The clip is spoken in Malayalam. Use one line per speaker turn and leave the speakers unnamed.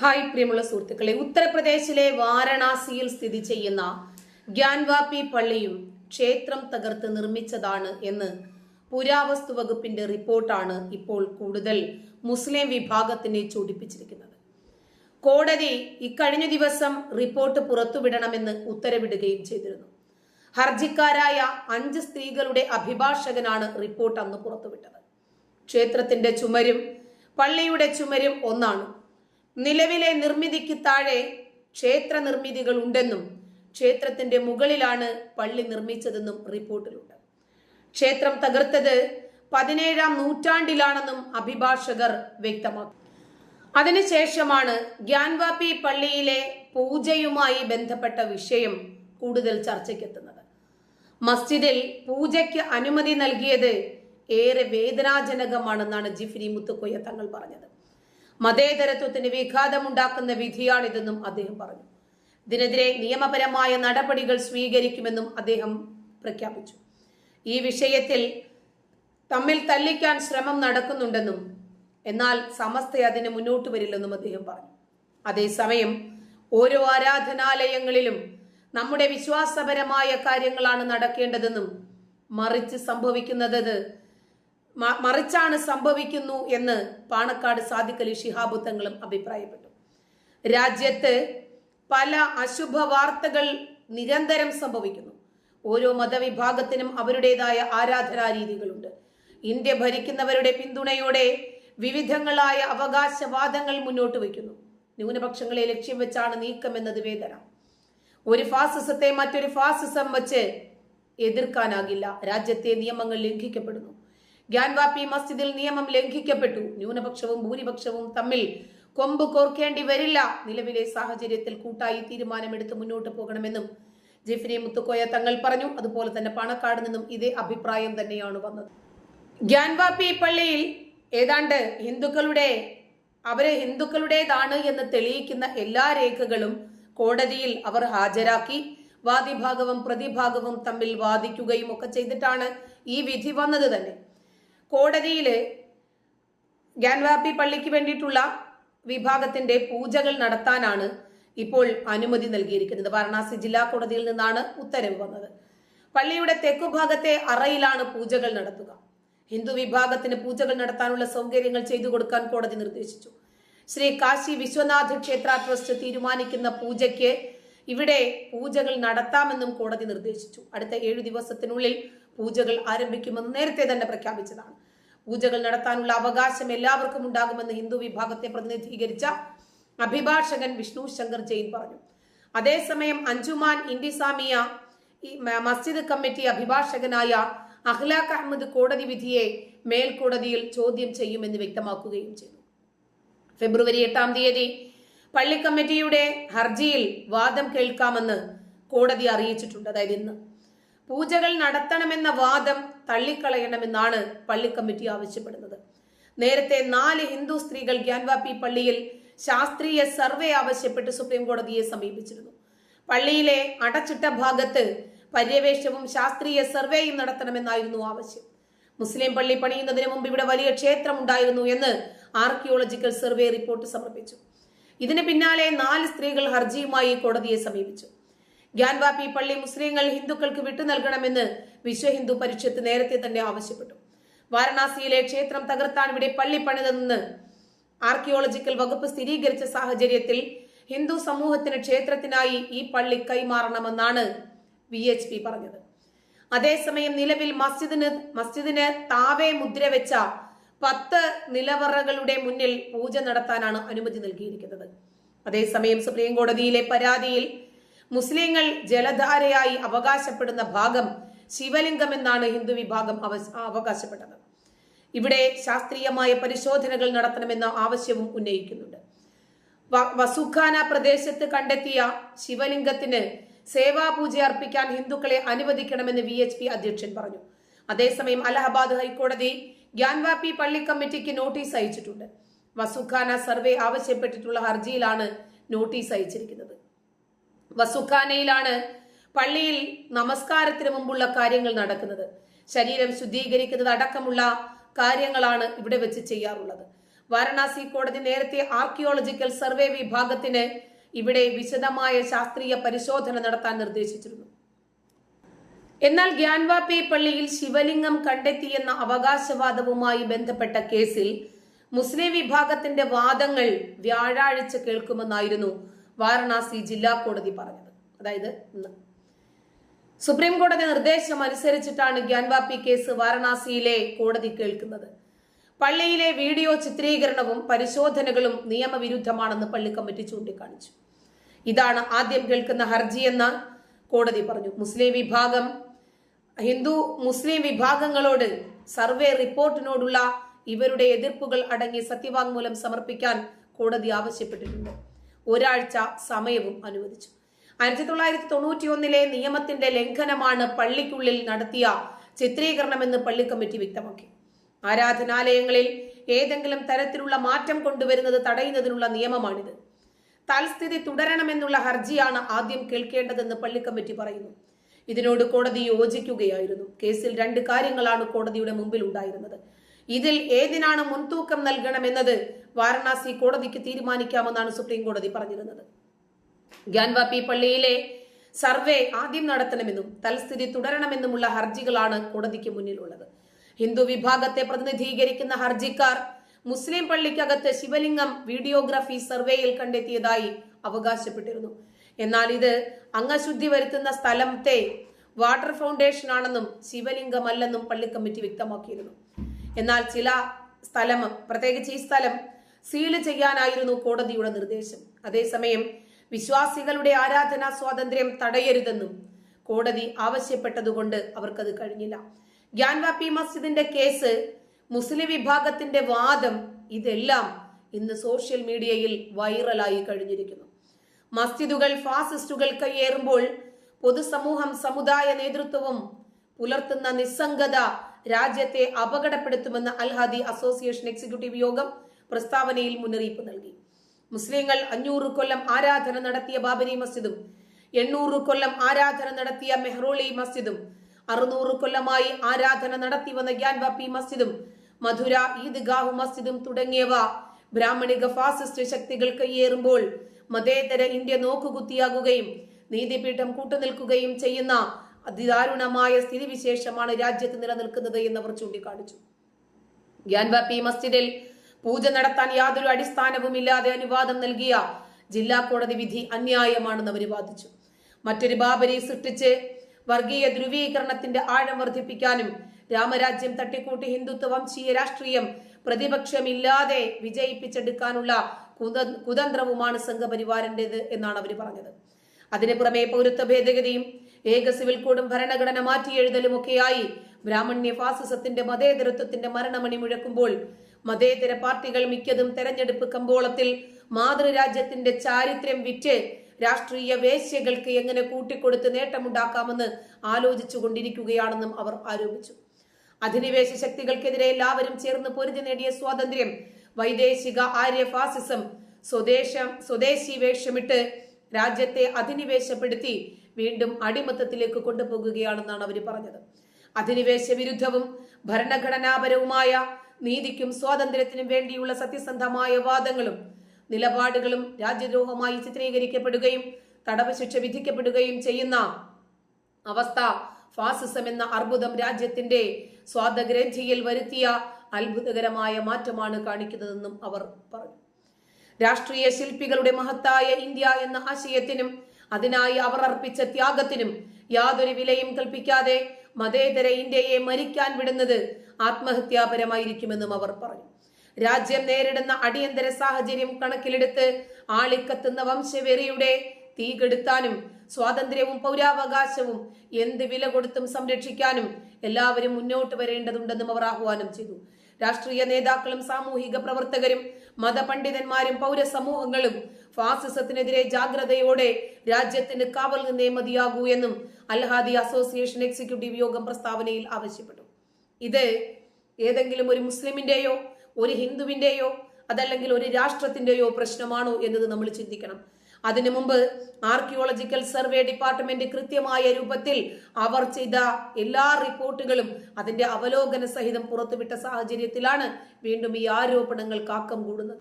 ഹായ് പ്രിയമുള്ള സുഹൃത്തുക്കളെ ഉത്തർപ്രദേശിലെ വാരണാസിയിൽ സ്ഥിതി ചെയ്യുന്ന ഗ്യാൻവാപി പള്ളിയും ക്ഷേത്രം തകർത്ത് നിർമ്മിച്ചതാണ് എന്ന് പുരാവസ്തു വകുപ്പിന്റെ റിപ്പോർട്ടാണ് ഇപ്പോൾ കൂടുതൽ മുസ്ലിം വിഭാഗത്തിനെ ചൂടിപ്പിച്ചിരിക്കുന്നത്. കോടതി ഇക്കഴിഞ്ഞ ദിവസം റിപ്പോർട്ട് പുറത്തുവിടണമെന്ന് ഉത്തരവിടുകയും ചെയ്തിരുന്നു. ഹർജിക്കാരായ അഞ്ച് സ്ത്രീകളുടെ അഭിഭാഷകനാണ് റിപ്പോർട്ട് അന്ന് പുറത്തുവിട്ടത്. ക്ഷേത്രത്തിന്റെ ചുമരും പള്ളിയുടെ ചുമരും ഒന്നാണ്. നിലവിലെ നിർമ്മിതിക്ക് താഴെ ക്ഷേത്ര നിർമ്മിതികൾ ഉണ്ടെന്നും ക്ഷേത്രത്തിന്റെ മുകളിലാണ് പള്ളി നിർമ്മിച്ചതെന്നും റിപ്പോർട്ടിലുണ്ട്. ക്ഷേത്രം തകർത്തത് പതിനേഴാം നൂറ്റാണ്ടിലാണെന്നും അഭിഭാഷകർ വ്യക്തമാക്കി. അതിനുശേഷമാണ് ഗ്യാൻവാപ്പി പള്ളിയിലെ പൂജയുമായി ബന്ധപ്പെട്ട വിഷയം കൂടുതൽ ചർച്ചയ്ക്കെത്തുന്നത്. മസ്ജിദിൽ പൂജയ്ക്ക് അനുമതി നൽകിയത് ഏറെ വേദനാജനകമാണെന്നാണ് ജിഫ്രി മുത്തുക്കൊയ്യ തങ്ങൾ പറഞ്ഞത്. മതേതരത്വത്തിന് വിഘാതമുണ്ടാക്കുന്ന വിധിയാണിതെന്നും അദ്ദേഹം പറഞ്ഞു. ഇതിനെതിരെ നിയമപരമായ നടപടികൾ സ്വീകരിക്കുമെന്നും അദ്ദേഹം പ്രഖ്യാപിച്ചു. ഈ വിഷയത്തിൽ തമ്മിൽ തല്ലിക്കാൻ ശ്രമം നടക്കുന്നുണ്ടെന്നും എന്നാൽ സമസ്ത അതിന് മുന്നോട്ട് വരില്ലെന്നും അദ്ദേഹം പറഞ്ഞു. അതേസമയം ഓരോ ആരാധനാലയങ്ങളിലും നമ്മുടെ വിശ്വാസപരമായ കാര്യങ്ങളാണ് നടക്കേണ്ടതെന്നും മറിച്ച് സംഭവിക്കുന്നത് മറിച്ചാണ് സംഭവിക്കുന്നു എന്ന് പാണക്കാട് സാദിഖലി ഷിഹാബു തങ്ങളും അഭിപ്രായപ്പെട്ടു. രാജ്യത്ത് പല അശുഭ വാർത്തകൾ നിരന്തരം സംഭവിക്കുന്നു. ഓരോ മതവിഭാഗത്തിനും അവരുടേതായ ആരാധനാ രീതികളുണ്ട് ഇന്ത്യ ഭരിക്കുന്നവരുടെ പിന്തുണയോടെ വിവിധങ്ങളായ അവകാശവാദങ്ങൾ മുന്നോട്ട് വയ്ക്കുന്നു. ന്യൂനപക്ഷങ്ങളെ ലക്ഷ്യം വെച്ചാണ് നീക്കം നീക്കമെന്നത് വേദന. ഒരു ഫാസിസത്തെ മറ്റൊരു ഫാസിസം വച്ച് എതിർക്കാനാകില്ല. രാജ്യത്തെ നിയമങ്ങൾ ലംഘിക്കപ്പെടുന്നു. ഗ്യാൻവാപ്പി മസ്ജിദിൽ നിയമം ലംഘിക്കപ്പെട്ടു. ന്യൂനപക്ഷവും ഭൂരിപക്ഷവും തമ്മിൽ കൊമ്പ് കോർക്കേണ്ടി വരില്ല. നിലവിലെ സാഹചര്യത്തിൽ കൂട്ടായി തീരുമാനമെടുത്ത് മുന്നോട്ട് പോകണമെന്നും ജിഫ്രി മുത്തുക്കോയ തങ്ങൾ പറഞ്ഞു. അതുപോലെ തന്നെ പണക്കാട് നിന്നും ഇതേ അഭിപ്രായം തന്നെയാണ് വന്നത്. ഗ്യാൻവാപ്പി പള്ളിയിൽ ഏതാണ്ട് ഹിന്ദുക്കളുടെ അവരെ ഹിന്ദുക്കളുടേതാണ് എന്ന് തെളിയിക്കുന്ന എല്ലാ രേഖകളും കോടതിയിൽ അവർ ഹാജരാക്കി. വാദിഭാഗവും പ്രതിഭാഗവും തമ്മിൽ വാദിക്കുകയും ഒക്കെ ചെയ്തിട്ടാണ് ഈ വിധി വന്നത് തന്നെ. കോടതിയിൽ ഗ്യാൻവാപ്പി പള്ളിക്ക് വേണ്ടിയിട്ടുള്ള വിഭാഗത്തിന്റെ പൂജകൾ നടത്താനാണ് ഇപ്പോൾ അനുമതി നൽകിയിരിക്കുന്നത്. വാരണാസി ജില്ലാ കോടതിയിൽ നിന്നാണ് ഉത്തരവ് വന്നത്. പള്ളിയുടെ തെക്കുഭാഗത്തെ അറയിലാണ് പൂജകൾ നടത്തുക. ഹിന്ദു വിഭാഗത്തിന് പൂജകൾ നടത്താനുള്ള സൗകര്യങ്ങൾ ചെയ്തു കൊടുക്കാൻ കോടതി നിർദ്ദേശിച്ചു. ശ്രീ കാശി വിശ്വനാഥ് ക്ഷേത്ര ട്രസ്റ്റ് തീരുമാനിക്കുന്ന പൂജയ്ക്ക് ഇവിടെ പൂജകൾ നടത്താമെന്നും കോടതി നിർദ്ദേശിച്ചു. അടുത്ത ഏഴു ദിവസത്തിനുള്ളിൽ പൂജകൾ ആരംഭിക്കുമെന്ന് നേരത്തെ തന്നെ പ്രഖ്യാപിച്ചതാണ്. പൂജകൾ നടത്താനുള്ള അവകാശം എല്ലാവർക്കും ഉണ്ടാകുമെന്ന് ഹിന്ദു വിഭാഗത്തെ പ്രതിനിധീകരിച്ച അഭിഭാഷകൻ വിഷ്ണു ശങ്കർ ജെയിൻ പറഞ്ഞു. അതേസമയം അഞ്ജുമാൻ ഇൻഡിസാമിയ മസ്ജിദ് കമ്മിറ്റി അഭിഭാഷകനായ അഹ്ലാഖ് അഹമ്മദ് കോടതി വിധിയെ മേൽക്കോടതിയിൽ ചോദ്യം ചെയ്യുമെന്ന് വ്യക്തമാക്കുകയും ചെയ്തു. ഫെബ്രുവരി എട്ടാം തീയതി പള്ളി കമ്മിറ്റിയുടെ ഹർജിയിൽ വാദം കേൾക്കാമെന്ന് കോടതി അറിയിച്ചിട്ടുണ്ട്. അതായത് ഇന്ന് പൂജകൾ നടത്തണമെന്ന വാദം തള്ളിക്കളയണമെന്നാണ് പള്ളി കമ്മിറ്റി ആവശ്യപ്പെടുന്നത്. നേരത്തെ നാല് ഹിന്ദു സ്ത്രീകൾ ഗ്യാൻവാപ്പി പള്ളിയിൽ ശാസ്ത്രീയ സർവേ ആവശ്യപ്പെട്ട് സുപ്രീം കോടതിയെ സമീപിച്ചിരുന്നു. പള്ളിയിലെ അടച്ചിട്ട ഭാഗത്ത് പര്യവേഷവും ശാസ്ത്രീയ സർവേയും നടത്തണമെന്നായിരുന്നു ആവശ്യം. മുസ്ലിം പള്ളി പണിയുന്നതിന് മുമ്പ് ഇവിടെ വലിയ ക്ഷേത്രം ഉണ്ടായിരുന്നു എന്ന് ആർക്കിയോളജിക്കൽ സർവേ റിപ്പോർട്ട് സമർപ്പിച്ചു. ഇതിന് പിന്നാലെ നാല് സ്ത്രീകൾ ഹർജിയുമായി കോടതിയെ സമീപിച്ചു. ഗ്യാൻവാപ്പി പള്ളി മുസ്ലിങ്ങൾ ഹിന്ദുക്കൾക്ക് വിട്ടു നൽകണമെന്ന് വിശ്വ ഹിന്ദു പരിഷത്ത് നേരത്തെ തന്നെ ആവശ്യപ്പെട്ടു. വാരണാസിയിലെ ക്ഷേത്രം തകർത്താണ് ഇവിടെ പള്ളി പണിതെന്ന് ആർക്കിയോളജിക്കൽ വകുപ്പ് സ്ഥിരീകരിച്ച സാഹചര്യത്തിൽ ഹിന്ദു സമൂഹത്തിന് ക്ഷേത്രത്തിനായി ഈ പള്ളി കൈമാറണമെന്നാണ് വി എച്ച് പി പറഞ്ഞത്. അതേസമയം നിലവിൽ മസ്ജിദിന് മസ്ജിദിന് താവേ മുദ്ര വെച്ച പത്ത് നിലവറകളുടെ മുന്നിൽ പൂജ നടത്താനാണ് അനുമതി നൽകിയിരിക്കുന്നത്. അതേസമയം സുപ്രീം കോടതിയിലെ പരാതിയിൽ മുസ്ലിങ്ങൾ ജലധാരയായി അവകാശപ്പെടുന്ന ഭാഗം ശിവലിംഗം എന്നാണ് ഹിന്ദു വിഭാഗം അവ- അവകാശപ്പെട്ടത്. ഇവിടെ ശാസ്ത്രീയമായ പരിശോധനകൾ നടത്തണമെന്ന ആവശ്യവും ഉന്നയിക്കുന്നുണ്ട്. വസുഖാന പ്രദേശത്ത് കണ്ടെത്തിയ ശിവലിംഗത്തിന് സേവാപൂജ അർപ്പിക്കാൻ ഹിന്ദുക്കളെ അനുവദിക്കണമെന്ന് വി എച്ച് പി അധ്യക്ഷൻ പറഞ്ഞു. അതേസമയം അലഹബാദ് ഹൈക്കോടതി ഗ്യാൻവാപ്പി പള്ളി കമ്മിറ്റിക്ക് നോട്ടീസ് അയച്ചിട്ടുണ്ട്. വസുഖാന സർവേ ആവശ്യപ്പെട്ടിട്ടുള്ള ഹർജിയിലാണ് നോട്ടീസ് അയച്ചിരിക്കുന്നത്. വസുഖാനയിലാണ് പള്ളിയിൽ നമസ്കാരത്തിന് മുമ്പുള്ള കാര്യങ്ങൾ നടക്കുന്നത്. ശരീരം ശുദ്ധീകരിക്കുന്നത് അടക്കമുള്ള കാര്യങ്ങളാണ് ഇവിടെ വെച്ച് ചെയ്യാറുള്ളത്. വാരണാസി കോടതി നേരത്തെ ആർക്കിയോളജിക്കൽ സർവേ വിഭാഗത്തിന് ഇവിടെ വിശദമായ ശാസ്ത്രീയ പരിശോധന നടത്താൻ നിർദ്ദേശിച്ചിരുന്നു. എന്നാൽ ഗ്യാൻവാപി പള്ളിയിൽ ശിവലിംഗം കണ്ടെത്തിയെന്ന അവകാശവാദവുമായി ബന്ധപ്പെട്ട കേസിൽ മുസ്ലിം വിഭാഗത്തിന്റെ വാദങ്ങൾ വ്യാഴാഴ്ച കേൾക്കുമെന്നായിരുന്നു വാരണാസി ജില്ലാ കോടതി പറഞ്ഞത്. അതായത് ഇന്ന്. സുപ്രീം കോടതി നിർദ്ദേശം അനുസരിച്ചിട്ടാണ് ഗ്യാൻവാപ്പി കേസ് വാരണാസിയിലെ കോടതി കേൾക്കുന്നത്. പള്ളിയിലെ വീഡിയോ ചിത്രീകരണവും പരിശോധനകളും നിയമവിരുദ്ധമാണെന്ന് പള്ളി കമ്മിറ്റി ചൂണ്ടിക്കാണിച്ചു. ഇതാണ് ആദ്യം കേൾക്കുന്ന ഹർജി എന്ന് കോടതി പറഞ്ഞു. മുസ്ലിം വിഭാഗം ഹിന്ദു മുസ്ലിം വിഭാഗങ്ങളോട് സർവേ റിപ്പോർട്ടിനോടുള്ള ഇവരുടെ എതിർപ്പുകൾ അടങ്ങിയ സത്യവാങ്മൂലം സമർപ്പിക്കാൻ കോടതി ആവശ്യപ്പെട്ടിട്ടുണ്ട്. ഒരാഴ്ച സമയവും അനുവദിച്ചു. ആയിരത്തി തൊള്ളായിരത്തി തൊണ്ണൂറ്റി ഒന്നിലെ നിയമത്തിന്റെ ലംഘനമാണ് പള്ളിക്കുള്ളിൽ നടത്തിയ ചിത്രീകരണമെന്ന് പള്ളി കമ്മിറ്റി വ്യക്തമാക്കി. ആരാധനാലയങ്ങളിൽ ഏതെങ്കിലും തരത്തിലുള്ള മാറ്റം കൊണ്ടുവരുന്നത് തടയുന്നതിനുള്ള നിയമമാണിത്. തൽസ്ഥിതി തുടരണമെന്നുള്ള ഹർജിയാണ് ആദ്യം കേൾക്കേണ്ടതെന്ന് പള്ളി കമ്മിറ്റി പറയുന്നു. ഇതിനോട് കോടതി യോജിക്കുകയായിരുന്നു. കേസിൽ രണ്ട് കാര്യങ്ങളാണ് കോടതിയുടെ മുമ്പിൽ ഉണ്ടായിരുന്നത്. ഇതിൽ ഏതിനാണ് മുൻതൂക്കം നൽകണമെന്നത് വാരണാസി കോടതിക്ക് തീരുമാനിക്കാമെന്നാണ് സുപ്രീം കോടതി പറഞ്ഞിരുന്നത്. ഗ്യാൻവാപ്പി പള്ളിയിലെ സർവേ ആദ്യം നടത്തണമെന്നും തൽസ്ഥിതി തുടരണമെന്നുമുള്ള ഹർജികളാണ് കോടതിക്ക് മുന്നിലുള്ളത്. ഹിന്ദു വിഭാഗത്തെ പ്രതിനിധീകരിക്കുന്ന ഹർജിക്കാർ മുസ്ലിം പള്ളിക്കകത്ത് ശിവലിംഗം വീഡിയോഗ്രാഫി സർവേയിൽ കണ്ടെത്തിയതായി അവകാശപ്പെട്ടിരുന്നു. എന്നാൽ ഇത് അംഗശുദ്ധി വരുത്തുന്ന സ്ഥലത്തെ വാട്ടർ ഫൗണ്ടേഷൻ ആണെന്നും ശിവലിംഗമല്ലെന്നും പള്ളി കമ്മിറ്റി വ്യക്തമാക്കിയിരുന്നു. എന്നാൽ ചില സ്ഥലം പ്രത്യേകിച്ച് ഈ സ്ഥലം സീൽ ചെയ്യാനായിരുന്നു കോടതിയുടെ നിർദ്ദേശം. അതേസമയം വിശ്വാസികളുടെ ആരാധനാ സ്വാതന്ത്ര്യം തടയരുതെന്നും കോടതി ആവശ്യപ്പെട്ടതുകൊണ്ട് അവർക്കത് കഴിഞ്ഞില്ല. ഗ്യാൻവാപ്പി മസ്ജിദിന്റെ കേസ് മുസ്ലിം വിഭാഗത്തിന്റെ വാദം ഇതെല്ലാം ഇന്ന് സോഷ്യൽ മീഡിയയിൽ വൈറലായി കഴിഞ്ഞിരിക്കുന്നു. മസ്ജിദുകൾ ഫാസിസ്റ്റുകൾ കയ്യേറുമ്പോൾ പൊതുസമൂഹം സമുദായ നേതൃത്വവും പുലർത്തുന്ന നിസ്സംഗത രാജ്യത്തെ അപകടപ്പെടുത്തുമെന്ന് അൽഹാദി അസോസിയേഷൻ എക്സിക്യൂട്ടീവ് യോഗം പ്രസ്താവനയിൽ മുന്നറിയിപ്പ് നൽകി. മുസ്ലിങ്ങൾ അഞ്ഞൂറ് കൊല്ലം ആരാധന നടത്തിയ ബാബരി മസ്ജിദും എണ്ണൂറ് കൊല്ലം ആരാധന നടത്തിയ മെഹ്റോളി മസ്ജിദും അറുന്നൂറ് കൊല്ലമായി ആരാധന നടത്തി വന്ന ഗ്യാൻവാപ്പി മസ്ജിദും മധുര ഈദ്ഗാഹു മസ്ജിദും തുടങ്ങിയവ ബ്രാഹ്മണിക ഫാസിസ്റ്റ് ശക്തികൾ കയ്യേറുമ്പോൾ മതേതര ഇന്ത്യ നോക്കുകുത്തിയാകുകയും നീതിപീഠം കൂട്ടുനിൽക്കുകയും ചെയ്യുന്ന അതിദാരുണമായ സ്ഥിതിവിശേഷമാണ് രാജ്യത്ത് നിലനിൽക്കുന്നത് എന്നവർ ചൂണ്ടിക്കാണിച്ചു. ഗ്യാൻവാപ്പി മസ്ജിദിൽ പൂജ നടത്താൻ യാതൊരു അടിസ്ഥാനവുമില്ലാതെ അനുവാദം നൽകിയ ജില്ലാ കോടതി വിധി അന്യായമാണെന്ന് അവർ വാദിച്ചു. മറ്റൊരു ബാബരി സൃഷ്ടിച്ച് വർഗീയ ധ്രുവീകരണത്തിന്റെ ആഴം വർദ്ധിപ്പിക്കാനും രാമരാജ്യം തട്ടിക്കൂട്ടി ഹിന്ദുത്വ വംശീയ രാഷ്ട്രീയം പ്രതിപക്ഷമില്ലാതെ വിജയിപ്പിച്ചെടുക്കാനുള്ള കുത- കുതന്ത്രവുമാണ് സംഘപരിവാരന്റേത് എന്നാണ് അവർ പറഞ്ഞത്. അതിന് പുറമെ പൗരത്വ ഭേദഗതിയും ഏക സിവിൽ കോഡും ഭരണഘടന മാറ്റിയെഴുതലും ഒക്കെയായി ബ്രാഹ്മണ്യ ഫാസിസത്തിന്റെ മതേതരത്വത്തിന്റെ മരണമണി മുഴക്കുമ്പോൾ മതേതര പാർട്ടികൾ മിക്കതും തെരഞ്ഞെടുപ്പ് കമ്പോളത്തിൽ മാതൃരാജ്യത്തിന്റെ ചാരിത്രം വിറ്റ് രാഷ്ട്രീയ വേശ്യകൾക്ക് എങ്ങനെ കൂട്ടിക്കൊടുത്ത് നേട്ടമുണ്ടാക്കാമെന്ന് ആലോചിച്ചു കൊണ്ടിരിക്കുകയാണെന്നും അവർ ആരോപിച്ചു. അധിനിവേശ ശക്തികൾക്കെതിരെ എല്ലാവരും ചേർന്ന് പൊരുതി നേടിയ സ്വാതന്ത്ര്യം വൈദേശിക ആര്യ ഫാസിസം സ്വദേശം സ്വദേശി വേഷമിട്ട് രാജ്യത്തെ അധിനിവേശപ്പെടുത്തി വീണ്ടും അടിമത്തത്തിലേക്ക് കൊണ്ടുപോകുകയാണെന്നാണ് അവർ പറഞ്ഞത്. അധിനിവേശ വിരുദ്ധവും ഭരണഘടനാപരവുമായ നീതിക്കും സ്വാതന്ത്ര്യത്തിനും വേണ്ടിയുള്ള സത്യസന്ധമായ വാദങ്ങളും നിലപാടുകളും രാജ്യദ്രോഹമായി ചിത്രീകരിക്കപ്പെടുകയും തടവ് ശിക്ഷ വിധിക്കപ്പെടുകയും ചെയ്യുന്ന അവസ്ഥ ഫാസിസം എന്ന അർബുദം രാജ്യത്തിന്റെ സ്വാതഗ്രന്ഥിയിൽ വരുത്തിയ അത്ഭുതകരമായ മാറ്റമാണ് കാണിക്കുന്നതെന്നും അവർ പറഞ്ഞു. രാഷ്ട്രീയ ശില്പികളുടെ മഹത്തായ ഇന്ത്യ എന്ന ആശയത്തിനും അതിനായി അവർ അർപ്പിച്ച ത്യാഗത്തിനും യാതൊരു വിലയും കൽപ്പിക്കാതെ മതേതര ഇന്ത്യയെ മരിക്കാൻ വിടുന്നത് ആത്മഹത്യാപരമായിരിക്കുമെന്നും അവർ പറഞ്ഞു. രാജ്യം നേരിടുന്ന അടിയന്തര സാഹചര്യം കണക്കിലെടുത്ത് ആളിക്കത്തുന്ന വംശവെറിയുടെ തീകെടുത്താനും സ്വാതന്ത്ര്യവും പൗരാവകാശവും എന്ത് വില കൊടുത്തും സംരക്ഷിക്കാനും എല്ലാവരും മുന്നോട്ട് വരേണ്ടതുണ്ടെന്നും അവർ ആഹ്വാനം ചെയ്തു. രാഷ്ട്രീയ നേതാക്കളും സാമൂഹിക പ്രവർത്തകരും മതപണ്ഡിതന്മാരും പൗരസമൂഹങ്ങളും ഫാസിസത്തിനെതിരെ ജാഗ്രതയോടെ രാജ്യത്തിന് കാവൽ നിന്നേ മതിയാകൂ എന്നും അൽഹാദി അസോസിയേഷൻ എക്സിക്യൂട്ടീവ് യോഗം പ്രസ്താവനയിൽ ആവശ്യപ്പെട്ടു. ഇത് ഏതെങ്കിലും ഒരു മുസ്ലിമിന്റെയോ ഒരു ഹിന്ദുവിന്റെയോ അതല്ലെങ്കിൽ ഒരു രാഷ്ട്രത്തിന്റെയോ പ്രശ്നമാണോ എന്നത് നമ്മൾ ചിന്തിക്കണം. അതിനു മുമ്പ് ആർക്കിയോളജിക്കൽ സർവേ ഡിപ്പാർട്ട്മെന്റ് കൃത്യമായ രൂപത്തിൽ അവർ ചെയ്ത എല്ലാ റിപ്പോർട്ടുകളും അതിന്റെ അവലോകന സഹിതം പുറത്തുവിട്ട സാഹചര്യത്തിലാണ് വീണ്ടും ഈ ആരോപണങ്ങൾ കാക്കം കൂടുന്നത്.